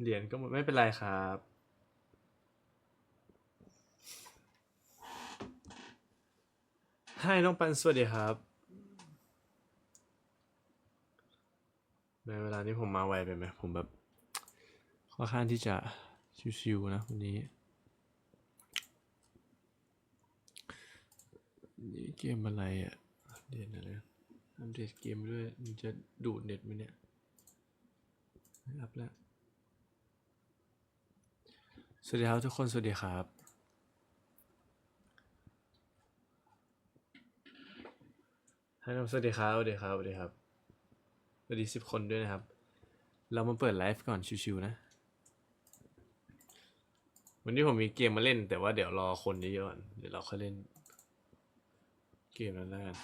เหรียญก็หมดไม่เป็นไรครับ ให้น้องปันสวัสดีครับ ในเวลานี้ผมมาไวไปไหมผมแบบค่อนข้างที่จะชิวๆนะวันนี้นี่เกมอะไรอะเด่นอะไรอัปเดตเกมด้วยมันจะดูดเน็ตไหมเนี่ยไม่อัพแล้ว สวัสดีครับทุกคน สวัสดีครับ ฮัลโหลสวัสดีครับ สวัสดีครับ สวัสดีครับ สวัสดีสิบคนด้วยนะครับ เรามาเปิดไลฟ์ก่อนชิวๆนะ วันนี้ผมมีเกมมาเล่น แต่ว่าเดี๋ยวรอคนเยอะๆก่อนเดี๋ยวเราค่อยเล่น เกมนั้นแล้วกัน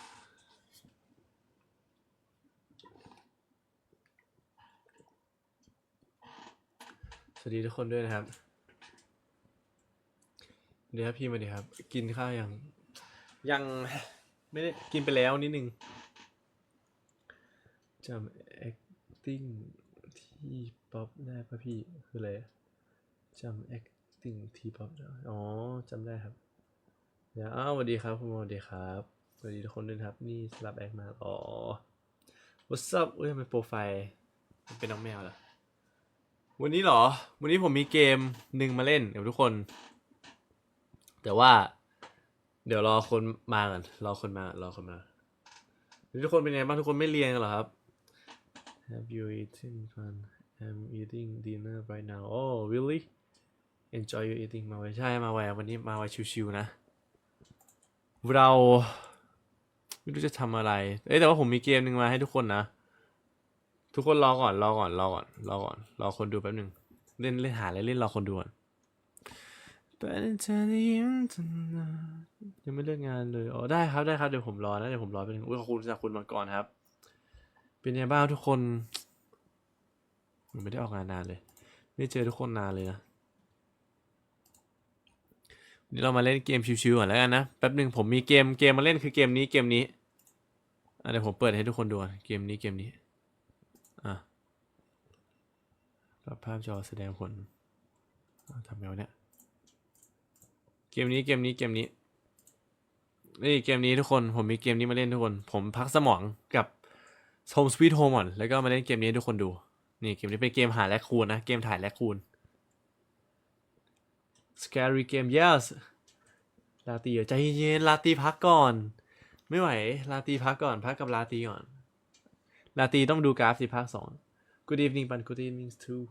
สวัสดีทุกคนด้วยนะครับ เดี๋ยวครับพี่มาดีครับ กินข้าวยังยังไม่ได้กินไปแล้วนิดนึงจำ acting ที่ป๊อปได้ปะพี่คืออะไรอะจำ acting ที่ป๊อปได้อ๋อจำได้ครับเดี๋ยวอ้าวสวัสดีครับคุณโมสวัสดีครับสวัสดีทุกคนด้วยนะครับ นี่สลับแอคมาอ๋อ what's up เอ้ยทำไมโปรไฟล์มันเป็นน้องแมวเหรอวันนี้เหรอ วันนี้ผมมีเกมหนึ่งมาเล่นกับทุกคน แต่ว่า เดี๋ยวรอคนมาก่อนรอคนมารอคนมาทุกคนเป็นไงบ้างทุกคนไม่เรียนกันเหรอครับ Have you eaten fun I'm eating dinner right now Oh really Enjoy you eating มาไว้ใช่มาไว้วันนี้มาไว้ชิวๆนะ เราไม่รู้จะทำอะไร เอ้แต่ว่าผมมีเกมหนึ่งมาให้ทุกคนนะ ทุกคนรอก่อนรอก่อนรอก่อนรอก่อนรอคนดูแป๊บหนึ่งเล่นเล่นหาอะไรเล่นรอคนดูก่อน เป็นเธอที่ยิ้มตลอดยังไม่เลิกงานเลยอ๋อได้ครับได้ครับเดี๋ยวผมรอนะเดี๋ยวผมรอไปบนึงอุ้ยขอบคุณจากคุณมาก่อนครับ เป็นไงบ้างทุกคนผมไม่ได้ออกงานนานเลย ไม่เจอทุกคนนานเลยนะวันนี้เรามาเล่นเกมชิวๆก่อนแล้วกันนะแป๊บหนึ่งผมมีเกมเกมมาเล่นคือเกมนี้เกมนี้อะเดี๋ยวผมเปิดให้ทุกคนดูก่อนเกมนี้เกมนี้อะปรับภาพจอแสดงผลอะทำไงวะเนี่ย เกมนี้เกมนี้เกมนี้นี่เกมนี้ทุกคนผมมีเกมนี้มาเล่นทุกคน ผมพักสมองกับ Home Sweet Home ก่อนแล้วก็มาเล่นเกมนี้ทุกคนดู นี่เกมนี้เป็นเกมหาแลคคูนนะ เกมถ่ายแลคคูน Scary Game yes ลาตีเดี๋ยวใจเย็นลาตีพักก่อน ไม่ไหวลาตีพักก่อน พักกับลาตีก่อนลาตีต้องดูกราฟสิภาคสอง Good evening ปัน Good evening too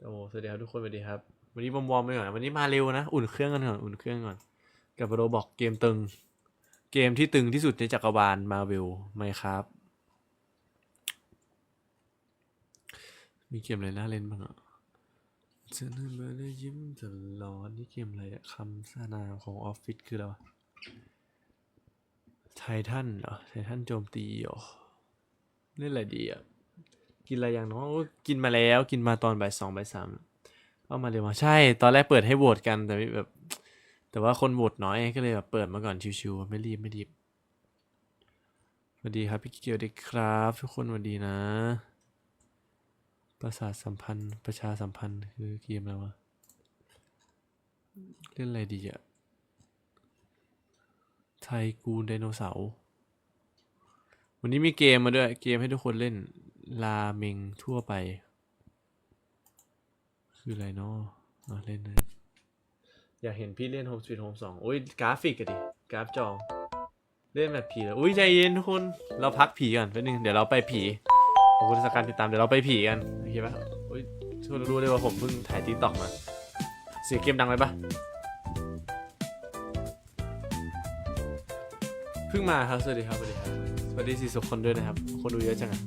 โอ้สวัสดีครับทุกคนสวัสดีครับ วันนี้วอร์มไปก่อนวันนี้มาเร็วนะ อุ่นเครื่องกันก่อน อุ่นเครื่องก่อน กับโรบอกเกมตึง เกมที่ตึงที่สุดในจักรวาลมาเวลไหมครับ มีเกมอะไรน่าเล่นบ้างอะจะนั่งมาแล้ยิ้มตลอดนี่เกมอะไรอะคำสานามของออฟฟิศคืออะไรวะไททันเหรอไททันโจมตีเหรอเล่นอะไรดีอะ กินอะไรอย่างน้อยโอ้ยกินมาแล้ว กินมาตอนบ่ายสองบ่ายสาม เอามาเร็วมาใช่ ตอนแรกเปิดให้โหวตกันแต่แบบ แต่ว่าคนโหวตน้อยก็เลยแบบเปิดมาก่อนชิวๆไม่รีบไม่รีบสวัสดีครับพี่เกียวดีครับ ทุกคนสวัสดีนะ ประสาทสัมพันธ์ประชาสัมพันธ์คือเกมอะไรวะเล่นอะไรดีอะไทกูนไดโนเสาร์วันนี้มีเกมมาด้วย เกมให้ทุกคนเล่นราเมงทั่วไป คืออะไรเนาะเล่นนะอยากเห็นพี่เล่น Home Sweet Home 2โอ้ยกราฟิกอะดิ กราฟจอง เล่นแบบผีเลยอุ้ยใจเย็นทุกคน เราพักผีก่อนแป๊บนึง เดี๋ยวเราไปผีขอบคุณสกการติดตาม เดี๋ยวเราไปผีกัน โอเคปะอุ้ยทุกคนรู้เลยว่าผมเพิ่งถ่ายติ๊กต็อกมา เสียงเกมดังไปปะเพิ่งมาครับ สวัสดีครับ สวัสดีครับ สวัสดีสี่สิบคนด้วยนะครับ คนดูเยอะจังอะ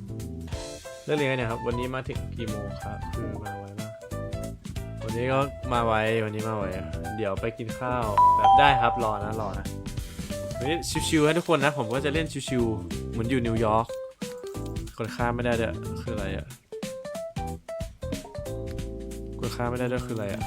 เรื่องเรียนกันเนี่ยครับ วันนี้มาถึงกี่โมงครับ คือมา วันนี้ก็มาไววันนี้มาไว้เดี๋ยวไปกินข้าวแบบได้ครับรอนะรอนะวันนี้ชิวๆให้ทุกคนนะ ผมก็จะเล่นชิวๆเหมือนอยู่นิวยอร์กกดข้ามไม่ได้เด้อคืออะไรอะกดข้ามไม่ได้เด้อคืออะไรอะ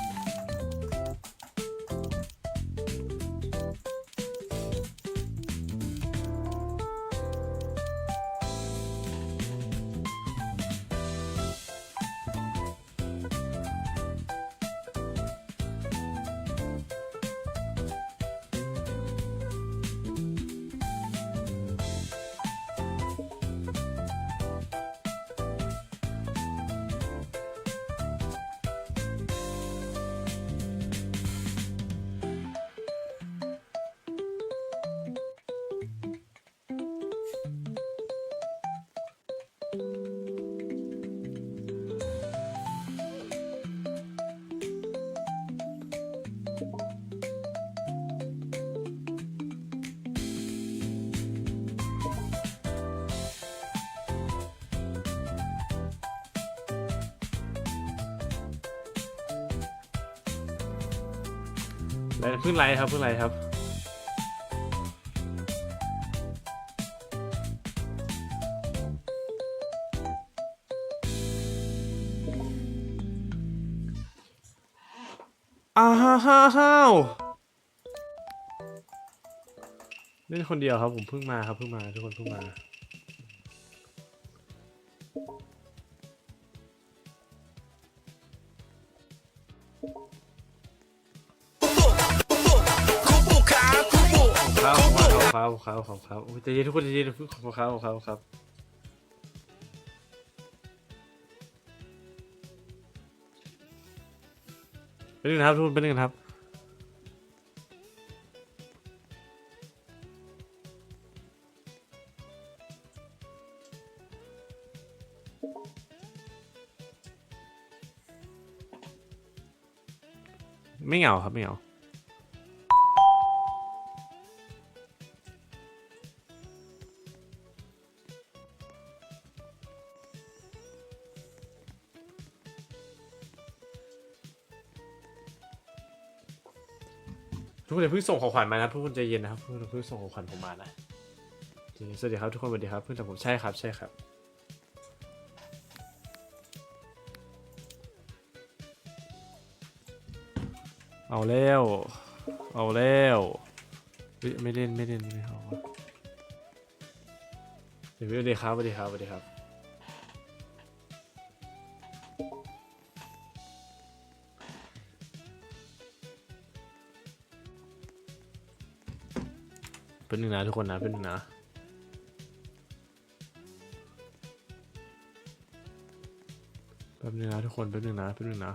เพิ่งไลฟ์ครับเพิ่งไลฟ์ครับอ้าวฮ้าวเล่นคนเดียวครับผมเพิ่งมาครับเพิ่งมาทุกคนเพิ่งมา ครับครับครับครับใจเย็นทุกคนใจเย็นครับครับครับครับเป็นหนึ่งครับทุกคนเป็นหนึ่งครับไม่เหงาครับไม่เหงา ทุกคนอย่าเพิ่งส่งของขวัญมานะทุกคนใจเย็นนะครับทุกคนอย่าเพิ่งส่งของขวัญผมมานะจเย็นสวัสดีครับทุกคนสวัสดีครับเพิ่งจากผมใช่ครับใช่ครับ เอาแล้ว เอาแล้วเฮ้ยไม่เล่นไม่เล่นไม่เอาวะเดี๋ยวสวัสดีครับสวัสดีครับสวัสดีครับ เป็นหนึ่งนะทุกคนนะเป็นหนึ่งนะแป๊บนึงนะทุกคนแป๊บนึงนะแป๊บนึงนะ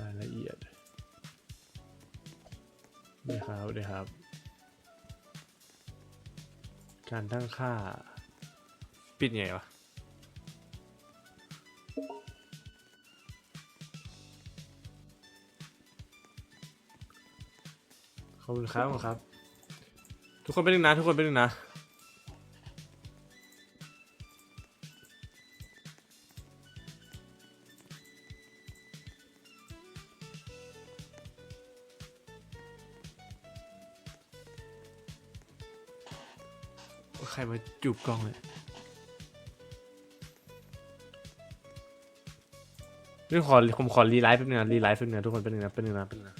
รายละเอียดนี่ครับนี่ครับ การตั้งค่า ปิดไงวะ ขอบคุณครับขอบคุณครับ ทุกคนเป็นหนึ่งนะ ทุกคนเป็นหนึ่งนะ ใครมาจูบกล้องเลยเรื่องขอผมขอรีไลฟ์แป๊บนึงนะรีไลฟ์แป๊บนึงนะทุกคนเป็นหนึ่งนะเป็นหนึ่งนะเป็นหนึ่งนะ